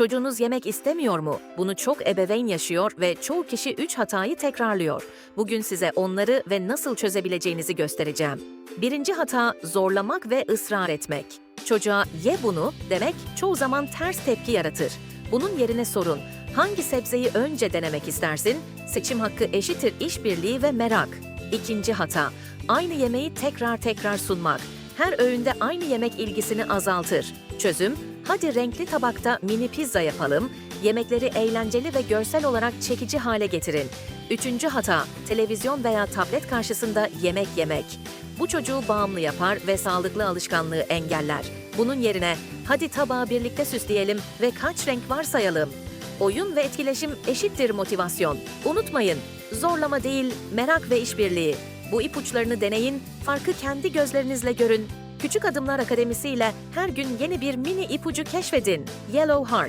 Çocuğunuz yemek istemiyor mu? Bunu çok ebeveyn yaşıyor ve çoğu kişi 3 hatayı tekrarlıyor. Bugün size onları ve nasıl çözebileceğinizi göstereceğim. Birinci hata zorlamak ve ısrar etmek. Çocuğa ye bunu demek çoğu zaman ters tepki yaratır. Bunun yerine sorun. Hangi sebzeyi önce denemek istersin? Seçim hakkı eşittir işbirliği ve merak. İkinci hata. Aynı yemeği tekrar tekrar sunmak. Her öğünde aynı yemek ilgisini azaltır. Çözüm, hadi renkli tabakta mini pizza yapalım, yemekleri eğlenceli ve görsel olarak çekici hale getirin. Üçüncü hata, televizyon veya tablet karşısında yemek yemek. Bu çocuğu bağımlı yapar ve sağlıklı alışkanlığı engeller. Bunun yerine hadi tabağı birlikte süsleyelim ve kaç renk var sayalım. Oyun ve etkileşim eşittir motivasyon. Unutmayın, zorlama değil, merak ve işbirliği. Bu ipuçlarını deneyin, farkı kendi gözlerinizle görün. Küçük Adımlar Akademisi ile her gün yeni bir mini ipucu keşfedin. Yellow Heart,